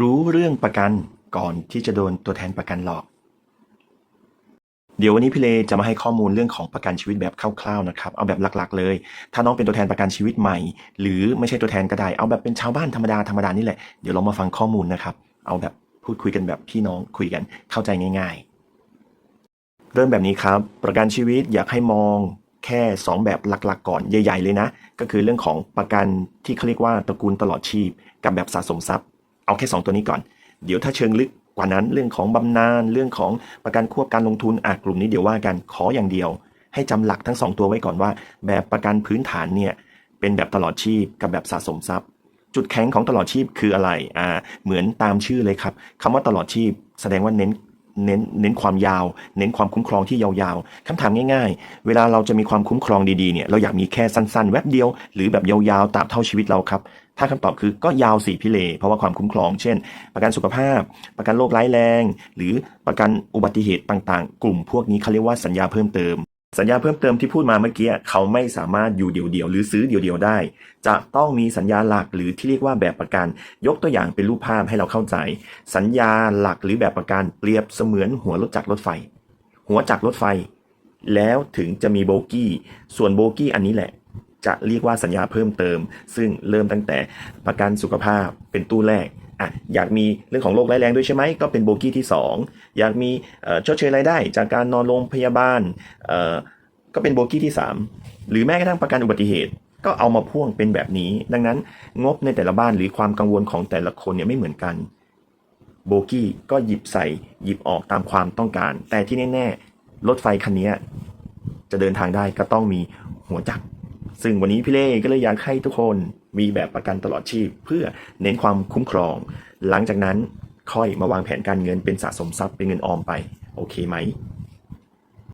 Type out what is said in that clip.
รู้เรื่องประกันก่อนที่จะโดนตัวแทนประกันหลอก เดี๋ยววันนี้พี่เลจะมาให้ข้อมูลเรื่องของประกันชีวิตแบบคร่าวๆนะครับ เอาแบบหลักๆ เลย ถ้าน้องเป็นตัวแทนประกันชีวิตใหม่ หรือไม่ใช่ตัวแทนก็ได้ เอาแบบเป็นชาวบ้านธรรมดาธรรมดานี่แหละ เดี๋ยวเรามาฟังข้อมูลนะครับ เอาแบบพูดคุยกันแบบพี่น้องคุยกันเข้าใจง่าย ๆ เริ่มแบบนี้ครับ ประกันชีวิตอยากให้มองแค่ 2 แบบหลักๆ ก่อนใหญ่ ๆ เลยนะ ก็คือเรื่องของประกันที่เขาเรียกว่าตระกูลตลอดชีพ กับแบบสะสมทรัพย์ เอาแค่ 2 ตัวนี้ก่อน เดี๋ยวถ้าเชิงลึกกว่านั้นเรื่องของบำนาญเรื่องของประกันควบการลงทุนอะกลุ่มนี้เดี๋ยวว่ากันขออย่างเดียว ให้จำหลักทั้ง 2 ตัวไว้ก่อนว่า แบบประกันพื้นฐานเนี่ยเป็นแบบตลอดชีพกับแบบสะสมทรัพย์ จุดแข็งของตลอดชีพคืออะไรอ่าเหมือนตามชื่อเลยครับคำว่าตลอดชีพแสดงว่าเน้น เน้นเน้นความยาว เน้นความคุ้มครองที่ยาวๆคำถามง่ายๆ เวลาเราจะมีความคุ้มครองดีๆเนี่ยเราอยากมีแค่สั้นๆ แวบเดียว หรือแบบยาวๆตามเท่าชีวิตเราครับ ถ้าคำตอบคือก็ยาวสี่พิเล เพราะว่าความคุ้มครอง เช่น ประกันสุขภาพ ประกันโรคร้ายแรง หรือประกันอุบัติเหตุต่างๆ กลุ่มพวกนี้เขาเรียกว่าสัญญาเพิ่มเติม สัญญาเพิ่มเติมที่พูดมาเมื่อกี้เขาไม่สามารถอยู่เดี่ยวๆหรือซื้อเดี่ยวๆได้ จะต้องมีสัญญาหลักหรือที่เรียกว่าแบบประกัน ยกตัวอย่างเป็นรูปภาพให้เราเข้าใจ สัญญาหลักหรือแบบประกันเปรียบเสมือนหัวรถจักรรถไฟ หัวจักรรถไฟ แล้วถึงจะมีโบกี้ ส่วนโบกี้อันนี้แหละ จะเรียกว่าสัญญาเพิ่มเติม ซึ่งเริ่มตั้งแต่ประกันสุขภาพเป็นตู้แรกอะอยากมีเรื่องของโรคร้ายแรงด้วยใช่ไหมก็เป็นโบกี้ที่ 2 อยากมีเอ่อชดเชยรายได้ จากการนอนโรงพยาบาลก็เป็นโบกี้ที่ 3 หรือแม้กระทั่งประกันอุบัติเหตุ ก็เอามาพ่วงเป็นแบบนี้ ดังนั้นงบในแต่ละบ้านหรือความกังวลของแต่ละคนเนี่ยไม่เหมือนกันโบกี้ก็หยิบใส่หยิบออกตามความต้องการ แต่ที่แน่ๆรถไฟคันนี้จะเดินทางได้ก็ต้องมีหัวจักร ซึ่งวันนี้พี่เล่ก็เลยอยากให้ทุกคนมีแบบประกันตลอดชีพ เพื่อเน้นความคุ้มครอง หลังจากนั้นค่อยมาวางแผนการเงินเป็นสะสมทรัพย์เป็นเงินออมไป โอเคไหม